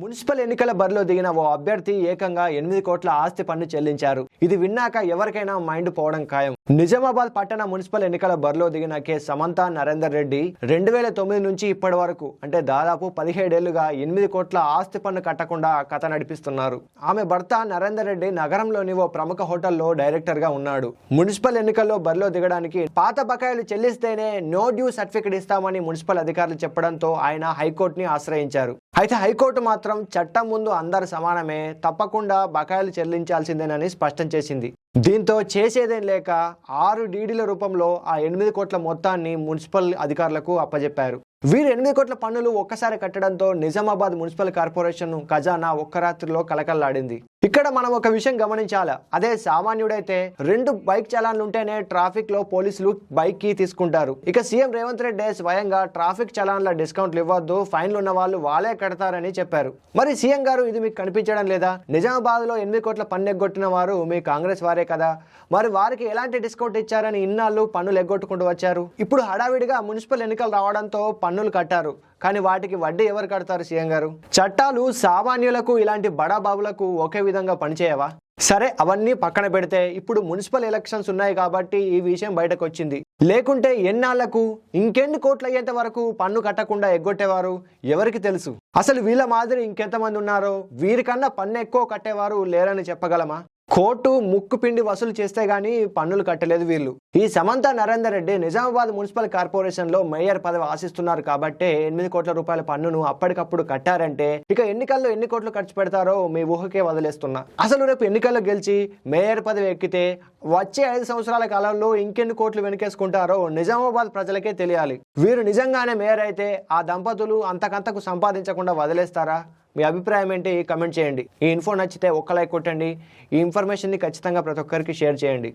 Municipal ఎన్నికల బరిలో దిగిన ఓ అభ్యర్థి ఏకంగా ఎనిమిది కోట్ల ఆస్తి పన్ను చెల్లించారు. ఇది విన్నాక ఎవరికైనా మైండ్ పోవడం ఖాయం. నిజామాబాద్ పట్టణ మున్సిపల్ ఎన్నికల బరిలో దిగిన కె. సమంత నరేందర్ రెడ్డి రెండు వేల తొమ్మిది నుంచి ఇప్పటి వరకు అంటే దాదాపు పదిహేడేళ్ళుగా ఎనిమిది కోట్ల ఆస్తి పన్ను కట్టకుండా కథ నడిపిస్తున్నారు. ఆమె భర్త నరేందర్ రెడ్డి నగరంలోని ఓ ప్రముఖ హోటల్లో డైరెక్టర్గా ఉన్నాడు. మున్సిపల్ ఎన్నికల్లో బరిలో దిగడానికి పాత బకాయిలు చెల్లిస్తేనే నో డ్యూ సర్టిఫికెట్ ఇస్తామని మున్సిపల్ అధికారులు చెప్పడంతో ఆయన హైకోర్టుని ఆశ్రయించారు. అయితే హైకోర్టు మాత్రం చట్టం ముందు అందరు సమానమే తప్పకుండా బకాయిలు చెల్లించాల్సిందేనని స్పష్టం చేసింది. దీంతో చేసేదేం లేక ఆరు డీడీల రూపంలో ఆ ఎనిమిది కోట్ల మొత్తాన్ని మున్సిపల్ అధికారులకు అప్పజెప్పారు. వీరు ఎనిమిది కోట్ల పన్నులు ఒక్కసారి కట్టడంతో నిజామాబాద్ మున్సిపల్ కార్పొరేషన్ ఖజానా ఒక్క రాత్రిలో కలకల్లాడింది ఇక్కడ మనం ఒక విషయం గమనించాలా. అదే సామాన్యుడైతే రెండు బైక్ చలాన్లు ఉంటేనే ట్రాఫిక్లో పోలీసులు బైక్కి తీసుకుంటారు. ఇక సీఎం రేవంత్ రెడ్డి స్వయంగా ట్రాఫిక్ చలాన్ల డిస్కౌంట్లు ఇవ్వద్దు ఫైన్లు ఉన్న వాళ్ళు వాళ్ళే కడతారని చెప్పారు. మరి సీఎం గారు ఇది మీకు కనిపించడం లేదా? నిజామాబాద్లో ఎనిమిది కోట్ల పన్ను ఎగ్గొట్టిన వారు మీ కాంగ్రెస్ వారే కదా? మరి వారికి ఎలాంటి డిస్కౌంట్ ఇచ్చారని ఇన్నాళ్ళు పన్నులు ఎగ్గొట్టుకుంటూ వచ్చారు? ఇప్పుడు హడావిడిగా మున్సిపల్ ఎన్నికలు రావడంతో పన్నులు కట్టారు. కానీ వాటికి వడ్డీ ఎవరు కడతారు సీఎం గారు? చట్టాలు సామాన్యులకు ఇలాంటి బడాబాబులకు ఒకే విధంగా పనిచేయవా? సరే అవన్నీ పక్కన పెడితే ఇప్పుడు మున్సిపల్ ఎలక్షన్స్ ఉన్నాయి కాబట్టి ఈ విషయం బయటకు వచ్చింది లేకుంటే ఎన్నాళ్ళకు ఇంకెన్ని కోట్లు అయ్యేంత వరకు పన్ను కట్టకుండా ఎగ్గొట్టేవారు? ఎవరికి తెలుసు? అసలు వీళ్ళ మాదిరి ఇంకెంతమంది ఉన్నారో? వీరికన్నా పన్ను ఎక్కువ కట్టేవారు లేరని చెప్పగలమా? కోర్టు ముక్కు పిండి వసూలు చేస్తే గానీ పన్నులు కట్టలేదు వీళ్ళు. ఈ సమంత నరేందర్ రెడ్డి నిజామాబాద్ మున్సిపల్ కార్పొరేషన్లో మేయర్ పదవి ఆశిస్తున్నారు కాబట్టి ఎనిమిది కోట్ల రూపాయల పన్నును అప్పటికప్పుడు కట్టారంటే ఇక ఎన్నికల్లో ఎన్ని కోట్లు ఖర్చు పెడతారో మీ ఊహకే వదిలేస్తున్నా. అసలు రేపు ఎన్నికల్లో గెలిచి మేయర్ పదవి ఎక్కితే వచ్చే ఐదు సంవత్సరాల కాలంలో ఇంకెన్ని కోట్లు వెనకేసుకుంటారో నిజామాబాద్ ప్రజలకే తెలియాలి. వీరు నిజంగానే మేయర్ అయితే ఆ దంపతులు అంతకంతకు సంపాదించకుండా వదిలేస్తారా? మీ అభిప్రాయం ఏంటి? కమెంట్ చేయండి. ఈ ఇన్ఫో నచ్చితే ఒక్క లైక్ కొట్టండి. ఈ ఇన్ఫర్మేషన్ని ఖచ్చితంగా ప్రతి ఒక్కరికి షేర్ చేయండి.